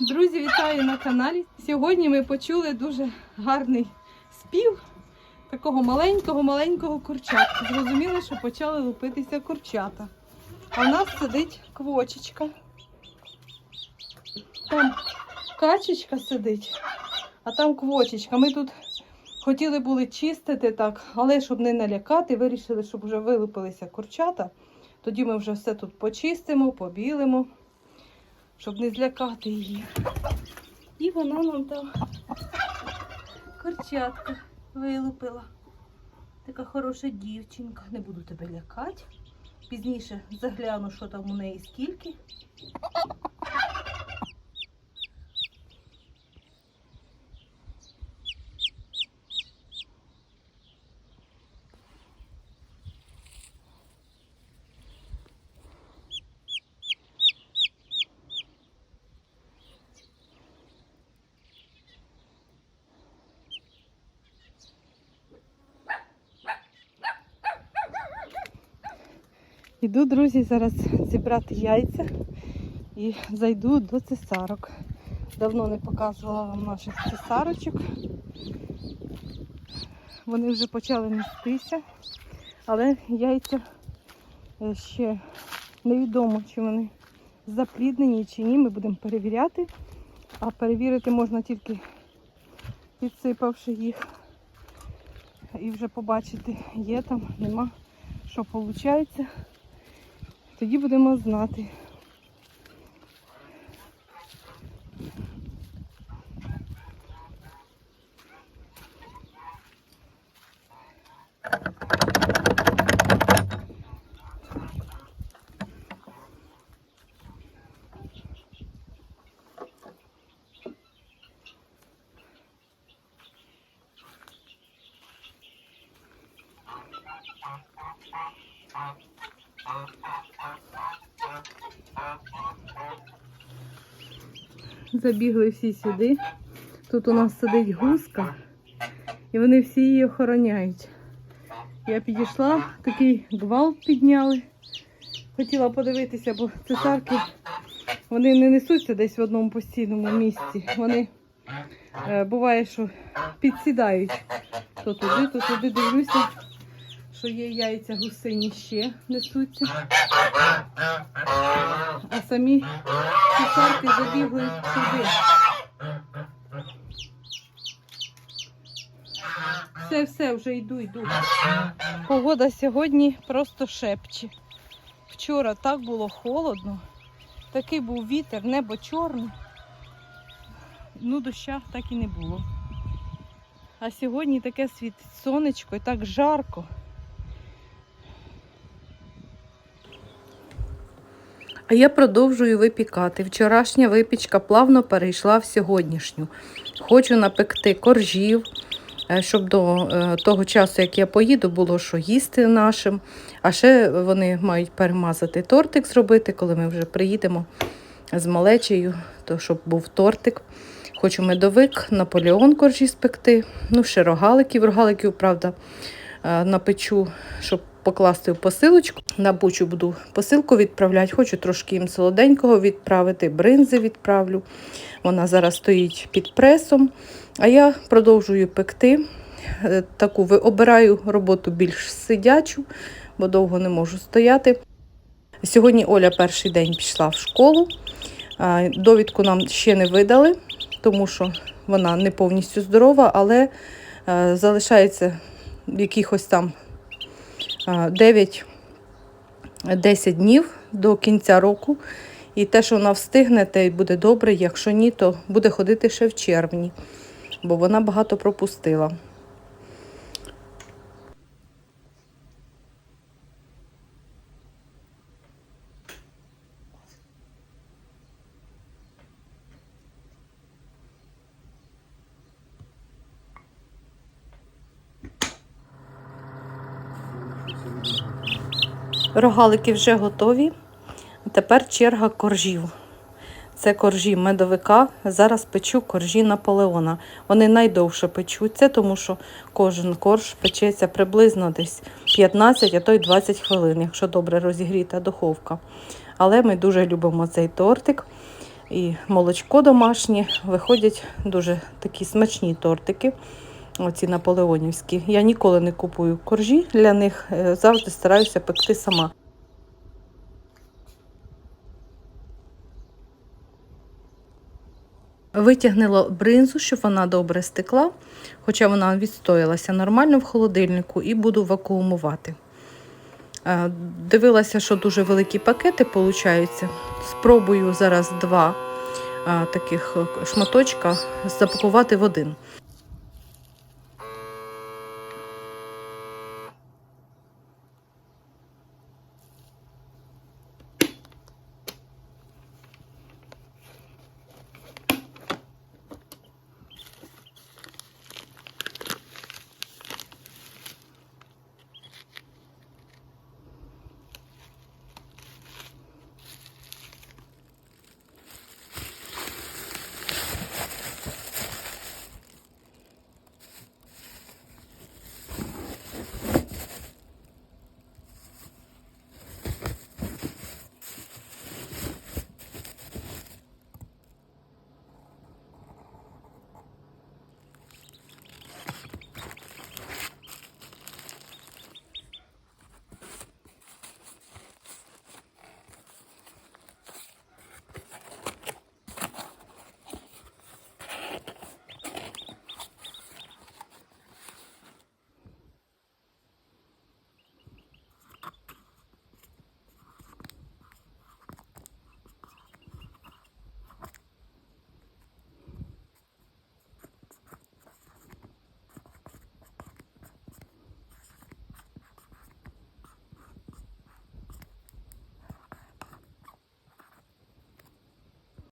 Друзі, вітаю на каналі. Сьогодні ми почули дуже гарний спів такого маленького-маленького курчатка. Зрозуміли, що почали лупитися курчата. А в нас сидить квочечка. Там качечка сидить, а там квочечка. Ми тут хотіли були чистити так, але щоб не налякати, вирішили, щоб вже вилупилися курчата. Тоді ми вже все тут почистимо, побілимо, щоб не злякати її. І вона нам там курчатка вилупила. Така хороша дівчинка. Не буду тебе лякати. Пізніше загляну, що там у неї скільки. Іду, друзі, зараз зібрати яйця і зайду до цесарок. Давно не показувала вам наших цесарочок. Вони вже почали нестися, але яйця е, ще невідомо, чи вони запліднені чи ні. Ми будемо перевіряти. А перевірити можна тільки підсипавши їх і вже побачити, є там, нема, що виходить. Тоді будемо знати. Забігли всі сюди. Тут у нас сидить гуска, і вони всі її охороняють. Я підійшла, такий гвалт підняли. Хотіла подивитися, бо цесарки вони не несуться десь в одному постійному місці. Вони е, буває, що підсідають. То туди, то туди дивлюся, що є яйця гусині ще несуться. А самі цесарки забігли сюди. Все, все, вже йду, йду. Погода сьогодні просто шепче. Вчора так було холодно, такий був вітер, небо чорне. Ну, доща так і не було. А сьогодні таке світить сонечко і так жарко. А я продовжую випікати. Вчорашня випічка плавно перейшла в сьогоднішню. Хочу напекти коржів, е, щоб до е, того часу, як я поїду, було що їсти нашим. А ще вони мають перемазати тортик зробити, коли ми вже приїдемо з малечею, то щоб був тортик. Хочу медовик, наполеон коржі спекти. Ну, ще рогаликів. Рогаликів, правда, е, напечу, щоб покласти в посилочку. На бучу буду посилку відправляти. Хочу трошки їм солоденького відправити, бринзи відправлю. Вона зараз стоїть під пресом. А я продовжую пекти. Е, Таку обираю роботу більш сидячу, бо довго не можу стояти. Сьогодні Оля перший день пішла в школу. Довідку нам ще не видали, тому що вона не повністю здорова, але е, залишається якихось там 9-10 днів до кінця року. І те, що вона встигне, те й буде добре. Якщо ні, то буде ходити ще в червні, бо вона багато пропустила. Рогалики вже готові. Тепер черга коржів. Це коржі медовика. Зараз печу коржі Наполеона. Вони найдовше печуться, тому що кожен корж печеться приблизно десь 15, а то й 20 хвилин, якщо добре розігріта духовка. Але ми дуже любимо цей тортик. і молочко домашнє. Виходять дуже такі смачні тортики. Оці наполеонівські. Я ніколи не купую коржі для них, е, завжди стараюся пекти сама. Витягнула бринзу, щоб вона добре стекла, хоча вона відстоялася нормально в холодильнику і буду вакуумувати. Е, Дивилася, що дуже великі пакети получаються. Спробую зараз два е, таких шматочка запакувати в один.